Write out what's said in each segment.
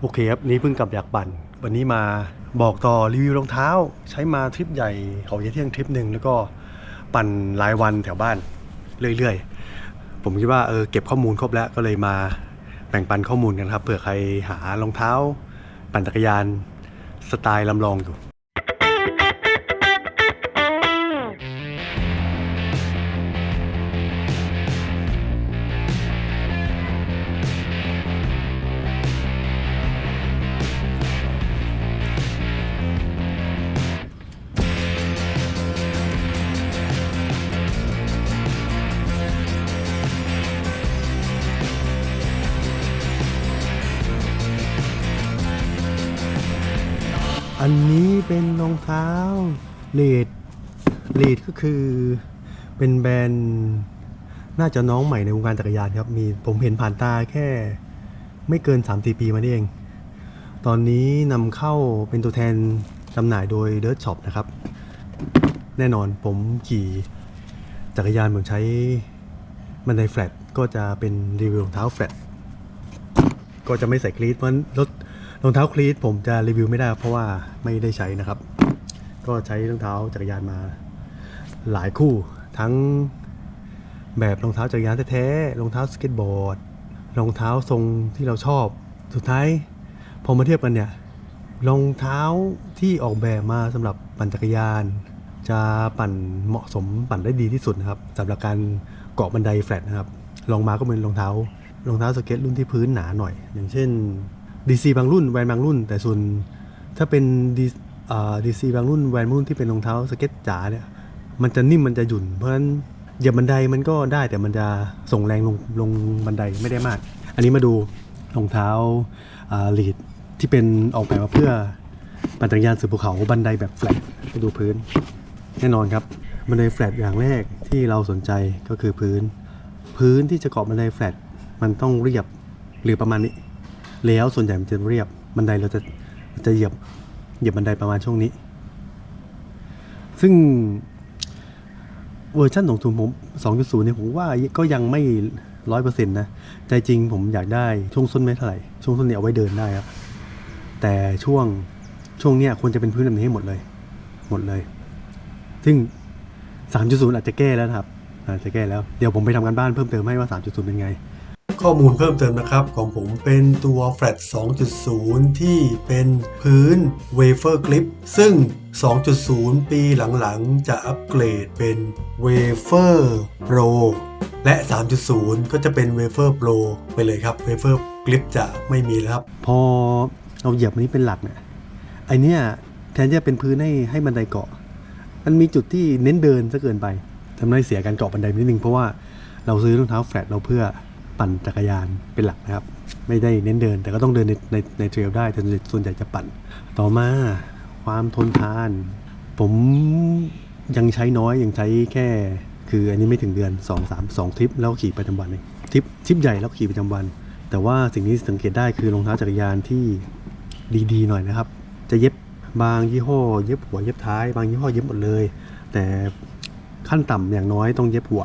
โอเคครับ นี่เพิ่งกลับจากปั่น วันนี้มาบอกต่อรีวิวรองเท้า ใช้มาทริปใหญ่เขาเยเที่ยงทริปหนึ่งแล้วก็ปั่นรายวันแถวบ้านเรื่อยๆ ผมคิดว่าเออเก็บข้อมูลครบแล้วก็เลยมาแบ่งปันข้อมูลกันครับเผื่อใครหารองเท้า ปั่นจักรยานสไตล์ลำลองอยู่ อันนี้เป็นรองเท้าเลดเลดก็คือเป็นแบรนด์น่าจะน้องใหม่ในวงการจักรยานครับมีผมเห็นผ่านตาแค่ไม่เกิน 3-4 ปีมานี่เอง ตอนนี้นำเข้าเป็นตัวแทนจำหน่ายโดย Dirt Shop นะครับ แน่นอนผมขี่จักรยานผมใช้บันไดแฟลตก็จะเป็นรีวิวรองเท้าแฟลตก็จะไม่ใส่คลีทเพราะรถ รองเท้าคลีทผมจะรีวิวไม่ได้เพราะว่าไม่ได้ใช้นะครับ ก็ใช้รองเท้าจักรยานมาหลายคู่ ทั้งแบบรองเท้าจักรยานแท้ๆรองเท้าสเก็ตบอร์ดรองเท้าทรงที่เราชอบ สุดท้ายพอมาเทียบกันเนี่ยรองเท้าที่ออกแบบมาสำหรับปั่นจักรยาน จะปั่นเหมาะสมปั่นได้ดีที่สุดนะครับสำหรับการเกาะบันไดแฟลตนะครับลองมาก็เป็นรองเท้ารองเท้าสเก็ตรุ่นที่พื้นหนาหน่อย อย่างเช่น DC บางรุ่นแวนบางรุ่น แต่ส่วนถ้าเป็นดีดีซีบางรุ่นแวนรุ่นที่เป็นรองเท้าสเก็ตจ๋าเนี่ยมันจะนิ่มมันจะหยุ่น เพราะฉะนั้นเหยียบบันไดมันก็ได้แต่มันจะส่งแรงลงลงบันไดไม่ได้มาก อันนี้มาดูรองเท้าลีดที่เป็นออกแบบมาเพื่อปั่นจักรยานสู่ภูเขาบันไดแบบแฟลตไปดูพื้น แน่นอนครับบันไดแฟลตอย่างแรกที่เราสนใจก็คือพื้น พื้นที่จะเกาะบันไดแฟลตมันต้องเรียบหรือประมาณนี้ แล้วส่วนใหญ่มันจะเรียบบันไดเราจะจะเหยียบเหยียบบันไดประมาณช่วงนี้ ซึ่งเวอร์ชันของทุนผม 2.0 เนี่ยผมว่าก็ยังไม่ร้อยเปอร์เซ็นต์นะ ใจจริงผมอยากได้ช่วงส้นไม่เท่าไหร่ ช่วงส้นเนี่ยเอาไว้เดินได้ครับ แต่ช่วงช่วงเนี้ยควรจะเป็นพื้นแบบนี้ให้หมดเลย หมดเลย ซึ่ง 3.0 อาจจะแก้แล้วครับ อาจจะแก้แล้ว เดี๋ยวผมไปทำกันบ้านเพิ่มเติมให้ว่า 3.0 เป็นไง ข้อมูลเพิ่มเติมนะครับของผมเป็นตัว Flat 2.0 ที่เป็นพื้น Wafer Grip ซึ่ง 2.0 ปีหลังๆ จะอัปเกรดเป็น Wafer Pro และ 3.0 ก็จะเป็น Wafer Pro ไปเลยครับ Wafer Grip จะไม่มีแล้วครับ พอเราเหยียบอันนี้เป็นหลักเนี่ยไอเนี้ยแทนจะเป็นพื้นให้ให้บันไดเกาะ มันมีจุดที่เน้นเดินซะเกินไปทำให้เสียการเกาะบันไดนิดนึงเพราะว่าเราซื้อรองเท้าแฟลตเราเพื่อ ปั่นจักรยานเป็นหลักนะครับ ไม่ได้เน้นเดิน แต่ก็ต้องเดินในในในเทรลได้แต่ส่วนใหญ่จะปั่น ต่อมาความทนทาน ผมยังใช้น้อยยังใช้แค่ คืออันนี้ไม่ถึงเดือน 2 3 2ทริปแล้วก็ขี่ประจำวันเองทริปทริปใหญ่แล้วขี่ประจำวัน แต่ว่าสิ่งที่สังเกตได้คือรองเท้าจักรยานที่ดีๆหน่อยนะครับ จะเย็บบางยี่ห้อ เย็บหัวเย็บท้าย บางยี่ห้อเย็บหมดเลย แต่ขั้นต่ำอย่างน้อยต้องเย็บหัว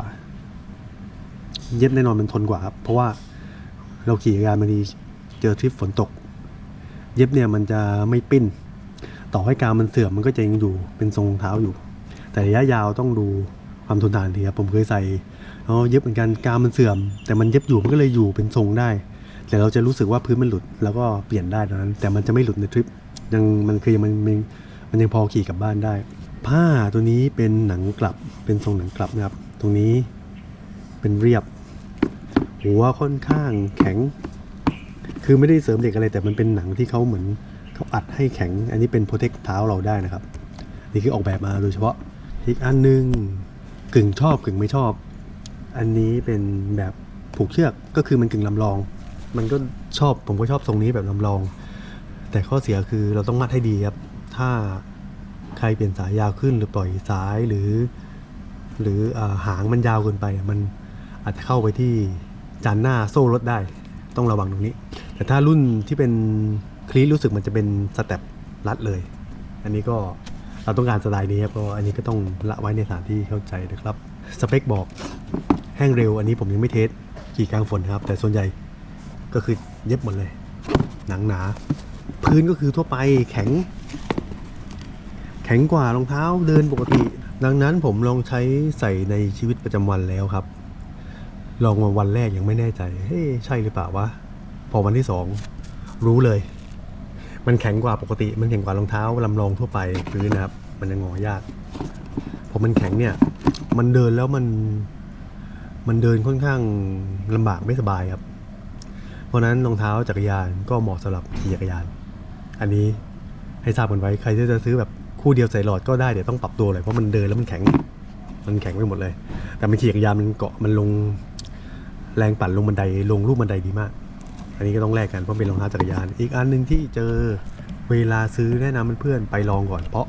เย็บแน่นอนมันทนกว่าครับ เพราะว่าเราขี่จักรยานบางทีเจอทริปฝนตก เย็บเนี่ยมันจะไม่ปิ้น ต่อให้กาวมันเสื่อมมันก็จะยังอยู่เป็นทรงเท้าอยู่ แต่ระยะยาวต้องดูความทนทานทีครับผมเคยใส่แล้วเย็บเหมือนกันกาวมันเสื่อม แต่มันเย็บอยู่มันก็เลยอยู่เป็นทรงได้ แต่เราจะรู้สึกว่าพื้นมันหลุดแล้วก็เปลี่ยนได้ตอนนั้น แต่มันจะไม่หลุดในทริปยังมันคือยังมันมันมันยังพอขี่กลับบ้านได้ ผ้าตัวนี้เป็นหนังกลับเป็นทรงหนังกลับนะครับ ตรงนี้เป็นเรียบ หัวค่อนข้างแข็ง คือไม่ได้เสริมเหล็กอะไรแต่มันเป็นหนังที่เขาเหมือนเขาอัดให้แข็ง อันนี้เป็นโปรเทคเท้าเราได้นะครับ นี่คือออกแบบมาโดยเฉพาะอีกอันหนึงกึ่งชอบกึ่งไม่ชอบ อันนี้เป็นแบบผูกเชือกก็คือมันกึ่งลำลอง มันก็ชอบผมก็ชอบทรงนี้แบบลำลอง แต่ข้อเสียคือเราต้องมัดให้ดีครับ ถ้าใครเปลี่ยนสายยาวขึ้นหรือปล่อยสายหรือ หรืออาหางมันยาวเกินไปมันอาจจะเข้าไปที่ จานหน้าโซ่รถได้ ต้องระวังตรงนี้ แต่ถ้ารุ่นที่เป็นคลีรู้สึกมันจะเป็นสเต็ปรัดเลย อันนี้ก็เราต้องการสไตล์นี้ครับก็อันนี้ก็ต้องละไว้ในสถานที่เข้าใจนะครับสเปคบอกแห้งเร็ว อันนี้ผมยังไม่เทสขี่กลางฝนครับ แต่ส่วนใหญ่ก็คือเย็บหมดเลย หนังหนา พื้นก็คือทั่วไปแข็ง แข็งกว่ารองเท้าเดินปกติ ดังนั้นผมลองใช้ใส่ในชีวิตประจำวันแล้วครับ ลองมาวันแรกยังไม่แน่ใจ เฮ้ยใช่หรือเปล่าวะ พอวันที่สองรู้เลย มันแข็งกว่าปกติ มันแข็งกว่ารองเท้าลำลองทั่วไปพื้นนะครับ มันจะงอยาก พอมันแข็งเนี่ย มันเดินแล้วมัน มันเดินค่อนข้างลำบากไม่สบายครับ เพราะฉะนั้นรองเท้าจักรยานก็เหมาะสำหรับขี่จักรยาน อันนี้ให้ทราบกันไว้ ใครที่จะซื้อแบบคู่เดียวใส่หลอดก็ได้ เดี๋ยวต้องปรับตัวเลยเพราะมันเดินแล้วมันแข็ง มันแข็งไปหมดเลย แต่มันขี่จักรยานมันเกาะมันลง แรงปั่นลงบันไดลงรูปบันไดดีมาก อันนี้ก็ต้องแลกกันเพราะเป็นรองเท้าจักรยาน อีกอันหนึ่งที่เจอเวลาซื้อแนะนำเพื่อนๆไปลองก่อนเพราะ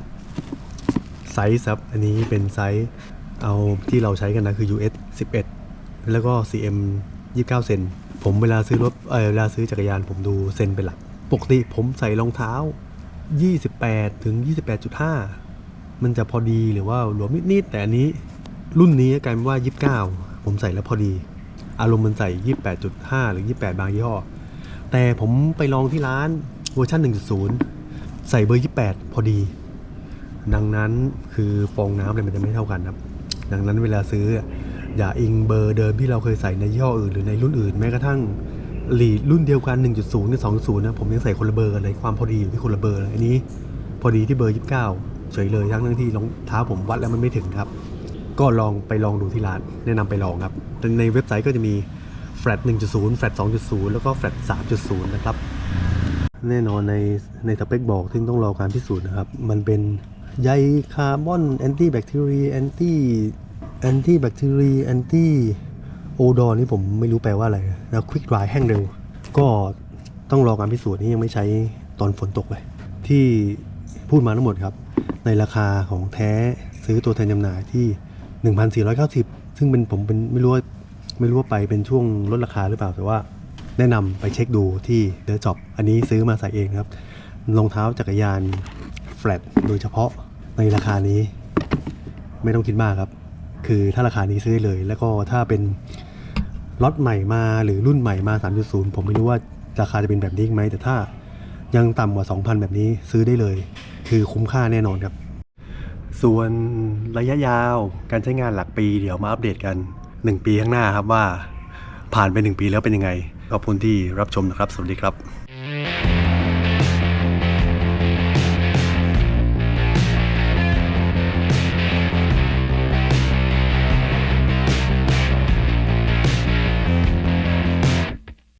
ไซส์ครับ อันนี้เป็นไซส์เอาที่เราใช้กันนะคือ US 11 แล้วก็ CM 29 เซนผมเวลาซื้อรถเออเวลาซื้อจักรยานผมดูเซนเป็นหลัก ปกติผมใส่รองเท้า 28 ถึง 28.5 มันจะพอดีหรือว่าหลวมนิดๆแต่อันนี้รุ่นนี้กลายเป็นว่า 29 ผมใส่แล้วพอดี อารมณ์มันใส่ 28.5 หรือ 28 บางยี่ห้อ แต่ผมไปลองที่ร้านเวอร์ชัน1.0 ใส่เบอร์ 28 พอดี ดังนั้นคือฟองน้ำอะไรมันจะไม่เท่ากันครับ ดังนั้นเวลาซื้ออย่าอิงเบอร์เดิมที่เราเคยใส่ในยี่ห้ออื่นหรือในรุ่นอื่นแม้กระทั่งลีดรุ่นเดียวกัน 1.0กับ2.0นะผมยังใส่คนละเบอร์กันเลยความพอดีอยู่ที่คนละเบอร์เลยอันนี้ พอดีที่เบอร์ 29 เฉยเลยทั้งทั้งที่รองเท้าผมวัดแล้วมันไม่ถึงครับ ก็ลองไปลองดูที่ร้าน แนะนำไปลองครับ ในเว็บไซต์ก็จะมี flat 1.0 flat 2.0 แล้วก็ flat 3.0 นะครับ แน่นอนในในสเปคบอกซึ่ต้องรอการพิสูจน์นะครับ มันเป็นใยคาร์บอนแอนตี้แบคทีรีแอนตี้แอนตี้แบคทีรีแอนตี้โอดอนี่ผมไม่รู้แปลว่าอะไรแล้วควิกดรายแห้งเร็ว ก็ต้องรอการพิสูจน์นี่ยังไม่ใช้ตอนฝนตกเลย ที่พูดมาทั้งหมดครับ ในราคาของแท้ซื้อตัวแทนจำหน่ายที่ 1,490 ซึ่งเป็นผมเป็นไม่รู้ว่าไม่รู้ว่าไปเป็นช่วงลดราคาหรือเปล่า แต่ว่าแนะนำไปเช็คดูที่เดอะจ็อบอันนี้ซื้อมาใส่เองครับรองเท้าจักรยานแฟลตโดยเฉพาะในราคานี้ ไม่ต้องคิดมากครับ คือถ้าราคานี้ซื้อเลย แล้วก็ถ้าเป็นล็อตใหม่มาหรือรุ่นใหม่มา 3.0 ผมไม่รู้ว่าราคาจะเป็นแบบนี้อีกไหมแต่ถ้ายังต่ำกว่า 2,000 แบบนี้ซื้อได้เลย คือคุ้มค่าแน่นอนครับ ส่วนระยะยาวการใช้งานหลักปีเดี๋ยวมาอัปเดตกัน 1 ปีข้างหน้าครับว่าผ่านไป 1 ปีแล้วเป็นยังไง ขอบคุณที่รับชมนะครับ สวัสดีครับ